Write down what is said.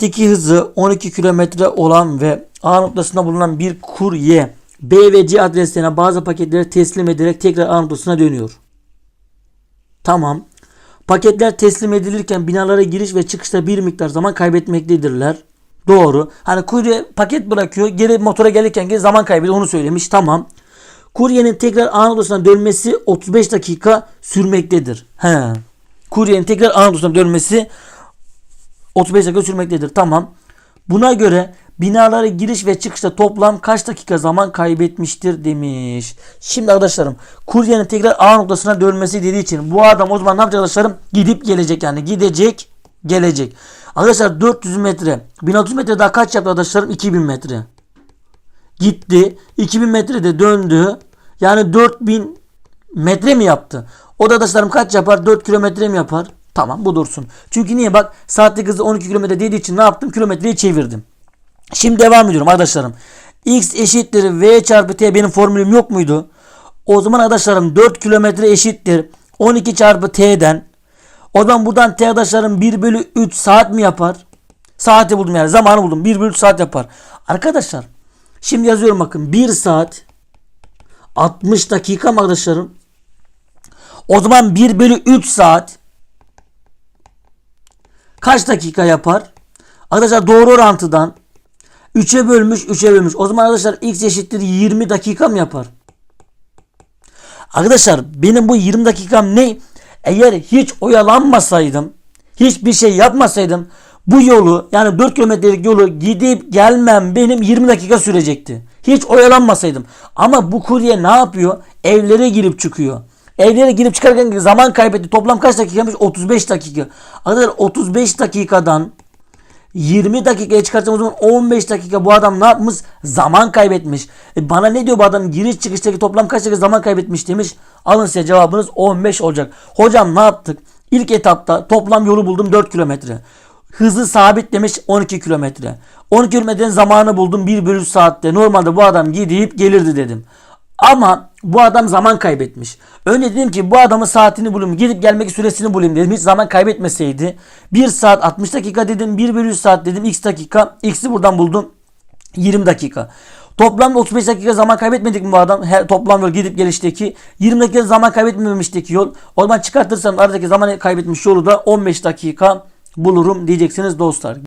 Saatteki hızı 12 kilometre olan ve A noktasında bulunan bir kurye B ve C adreslerine bazı paketleri teslim ederek tekrar A noktasına dönüyor. Tamam. Paketler teslim edilirken binalara giriş ve çıkışta bir miktar zaman kaybetmektedirler. Doğru. Hani kurye paket bırakıyor. Geri motora gelirken geri zaman kaybediyor. Onu söylemiş. Tamam. Kuryenin tekrar A noktasına dönmesi 35 dakika sürmektedir. He. Kuryenin tekrar A noktasına dönmesi 35 dakika sürmektedir. Tamam. Buna göre binalara giriş ve çıkışta toplam kaç dakika zaman kaybetmiştir demiş. Şimdi arkadaşlarım kuryenin tekrar A noktasına dönmesi dediği için bu adam o zaman ne yapacak arkadaşlarım? Gidip gelecek yani gidecek gelecek. Arkadaşlar 400 metre 1600 metre daha kaç yaptı arkadaşlarım? 2000 metre. Gitti 2000 metrede döndü. Yani 4000 metre mi yaptı? O da arkadaşlarım kaç yapar? 4 kilometre mi yapar? Tamam bu dursun. Çünkü niye bak saatlik hızı 12 kilometre dediği için ne yaptım? Kilometreyi çevirdim. Şimdi devam ediyorum arkadaşlarım. X eşittir V çarpı T benim formülüm yok muydu? O zaman arkadaşlarım 4 kilometre eşittir 12 çarpı T'den. O zaman buradan T arkadaşlarım 1 bölü 3 saat mi yapar? Saati buldum yani zamanı buldum. 1 bölü 3 saat yapar. Arkadaşlar şimdi yazıyorum bakın 1 saat 60 dakika mı arkadaşlarım? O zaman 1 bölü 3 saat kaç dakika yapar? Arkadaşlar doğru orantıdan 3'e bölmüş 3'e bölmüş. O zaman arkadaşlar x eşittir 20 dakika mı yapar? Arkadaşlar benim bu 20 dakikam ne? Eğer hiç oyalanmasaydım, hiçbir şey yapmasaydım bu yolu yani 4 kilometrelik yolu gidip gelmem benim 20 dakika sürecekti. Hiç oyalanmasaydım. Ama bu kurye ne yapıyor? Evlere girip çıkıyor. Evlere girip çıkarken zaman kaybetti. Toplam kaç dakikamış? 35 dakika. Arkadaşlar 35 dakikadan 20 dakikaya o zaman 15 dakika bu adam ne yapmış? Zaman kaybetmiş. E bana ne diyor bu adam? Giriş çıkıştaki toplam kaç dakika zaman kaybetmiş demiş. Alın size cevabınız 15 olacak. Hocam ne yaptık? İlk etapta toplam yolu buldum 4 kilometre. Hızı sabit demiş 12 kilometre. 12 kilometrenin zamanı buldum 1 bölü saatte. Normalde bu adam gidip gelirdi dedim. Ama bu adam zaman kaybetmiş. Önce dedim ki bu adamın saatini bulayım. Gidip gelmek süresini bulayım dedim. Hiç zaman kaybetmeseydi. 1 saat 60 dakika dedim. 1 bölü 100 saat dedim. X dakika. X'i buradan buldum. 20 dakika. Toplamda 35 dakika zaman kaybetmedik mi bu adam? Her, toplam yol gidip gelişteki 20 dakika zaman kaybetmemişteki yol. O zaman çıkartırsam aradaki zaman kaybetmiş yolu da 15 dakika bulurum diyeceksiniz dostlar.